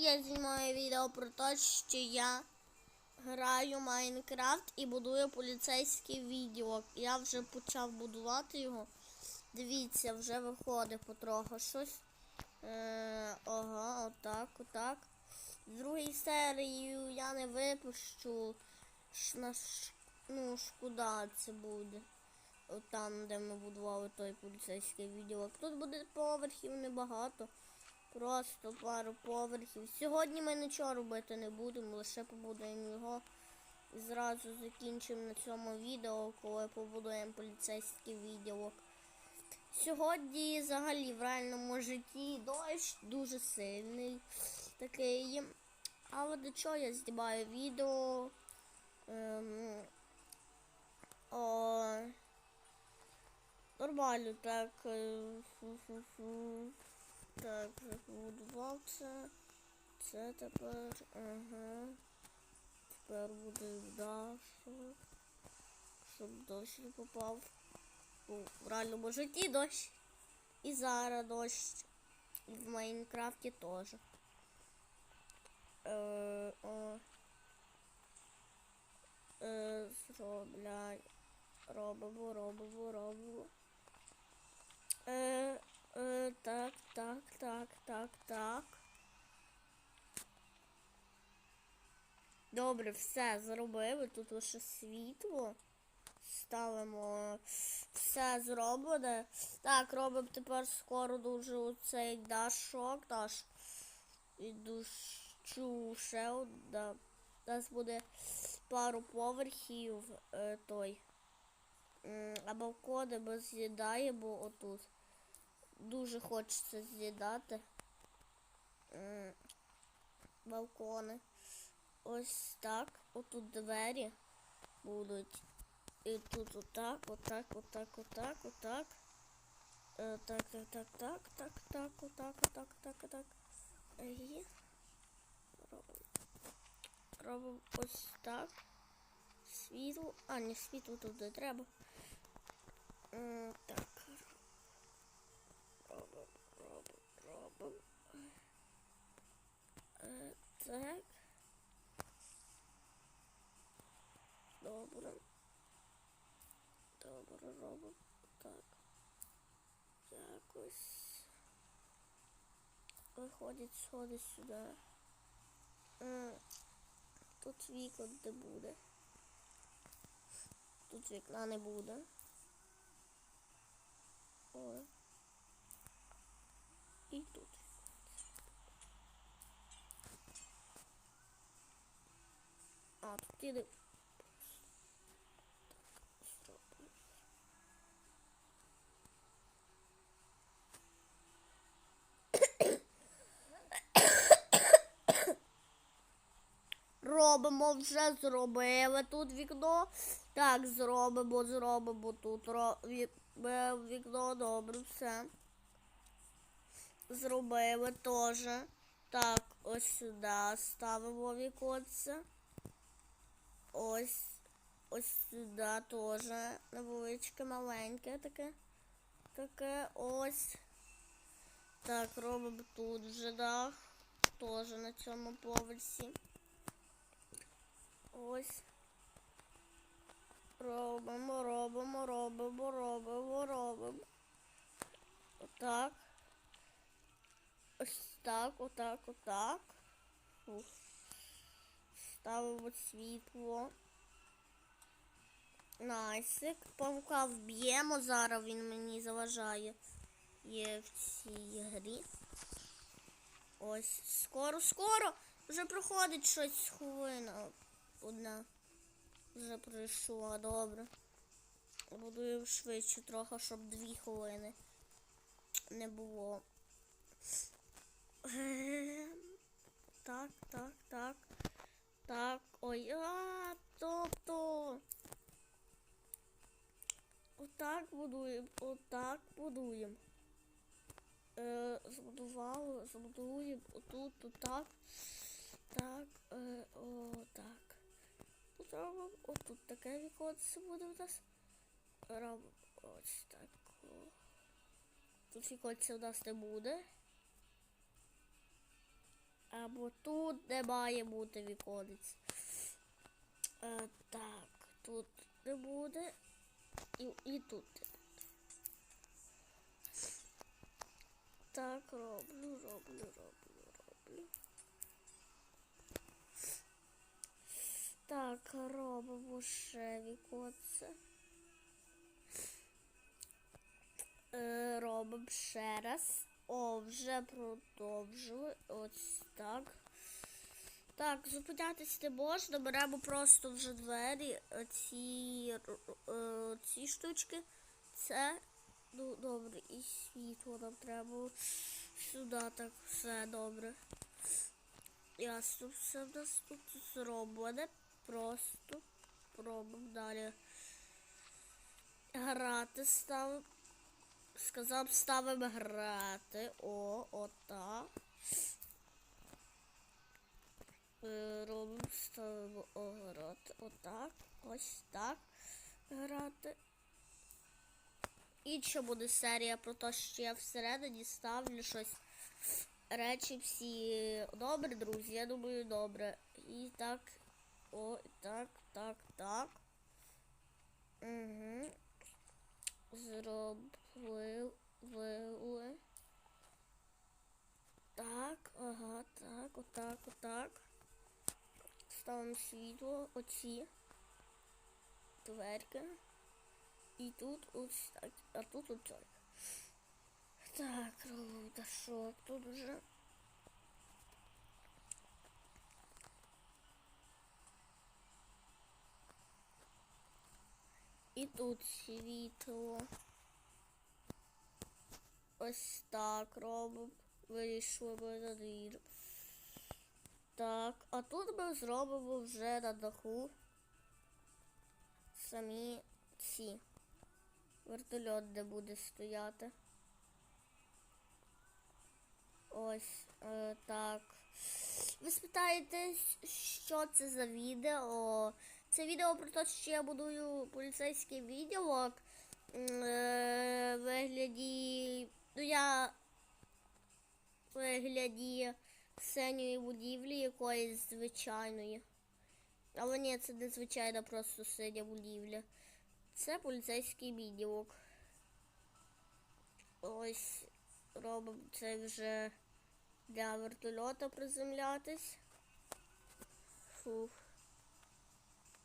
я знімаю відео про те, що я граю Майнкрафт і будую поліцейський відео. Я вже почав будувати його. Дивіться, вже виходить потроху щось. Е, ага, отак, отак. В другій серії я не випущу. На ш, ну, шкода це буде. От там, де ми будували той поліцейський відділок. Тут буде поверхів небагато. Просто пару поверхів. Сьогодні ми нічого робити не будемо, лише побудуємо його. І зразу закінчимо на цьому відео, коли побудуємо поліцейський відділок. Сьогодні взагалі в реальному житті дощ дуже сильний такий. Але до чого я знімаю відео? Ем, о, нормально так. е, фу-фу-фу. Так, побудував це. Це тепер. Ага. Тепер буде дашок. Щоб дощ не попав. Ну, в реальному житті дощ. І зараз дощ. І в Майнкрафті теж. Е, о. Е, зробляй. Робимо, робимо, робимо. Е, е, так, так, так, так, так. Добре, все зробили. Тут лише світло. Ставимо все зроблене. Так, робимо тепер скоро дуже оцей дашок наш. І дощу ще одна. У нас буде пару поверхів е, той. М, А балкони ми з'їдаємо отут. Дуже хочеться з'їдати. Балкони. Ось так. Отут двері будуть. І тут отак, отак, отак, отак, отак. Е, Так, так, так, так, так, так, отак, отак, так, отак. І робимо. Ось так. Світло. А, не світло тут не треба. Так. Робимо, робимо, робимо. Е, Так. Добре. Добре, робимо. Так. Якось. Виходять сходи сюди. Тут вікон не буде. Тут вікна не буде. О. І тут. Зробимо. Робимо, вже зробили тут вікно. Так, зробимо, зробимо тут е, вікно, добре, все. Зробили теж. Так, ось сюди ставимо віконце. Ось. Ось сюди теж. Невеличке, маленьке таке. Таке ось. Так, робимо тут вже дах. Теж на цьому поверсі. Ось. Робимо, робимо, робимо, робимо, робимо. Отак. Ось так, отак, отак. Ух. Ставимо світло. Найсик. Павука вб'ємо, зараз він мені заважає. Є в цій грі. Ось, скоро, скоро. Вже проходить щось хвилина. Одна. Вже пройшла, добре. Буду швидше трохи, щоб дві хвилини не було. Ем, Так, так, так. Так. Ой, а, тобто. Отак будуємо, отак будуємо. Е, збудували, збудуємо отут, отак. Так, е, о, так. Тут отут таке віконце буде у нас. Робимо ось так. Тут віконця у нас не буде. Або тут не має бути віконець. Е, так, тут не буде. І, і тут не буде. Так, роблю, роблю, роблю, роблю. Так, робимо ще віконце. Е, робимо ще раз. О, вже продовжили. Ось так. Так, зупинятись не можна. Беремо просто вже двері. Ці, ці штучки. Це. Ну, добре, і світло нам треба сюди так все добре. Ясно, все в нас тут зроблене. Просто пробуємо далі. Грати ставимо. Сказав, ставимо грати. О, отак. Ставимо о, грати. Отак. Ось так. Грати. Інша буде серія про те, що я всередині ставлю щось. Речі всі добре, друзі, я думаю, добре. І так. О, так, так, так. Угу. Зробили. Так, ага, так, отак, отак. Ставимо світло, оці дверки. І тут ось так, а тут ось так. Робимо дашок тут вже. І тут світло. Ось так робимо. Вийшли ми на двір. Так, а тут ми зробимо вже на даху самі ці. Вертольот де буде стояти. Ось е, так. Ви спитаєте, що це за відео? Це відео про те, що я будую поліцейський відділок. Е, вигляді. Ну я вигляді синьої будівлі якоїсь звичайної. Але ні, це не звичайна просто синя будівля. Це поліцейський відділок. Ось робимо це вже для вертольота приземлятись. Фух.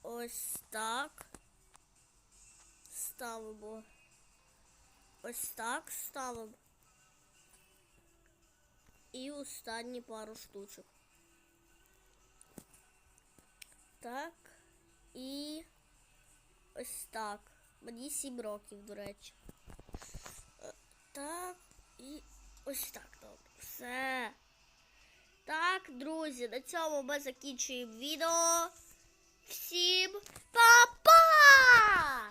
Ось так. Ставимо. Ось так ставимо. І останні пару штучок. Так. І ось так. Мені сім років, до речі. Е, Так. І ось так добре. Все. Так, друзі, на цьому ми закінчуємо відео. Всім па-па!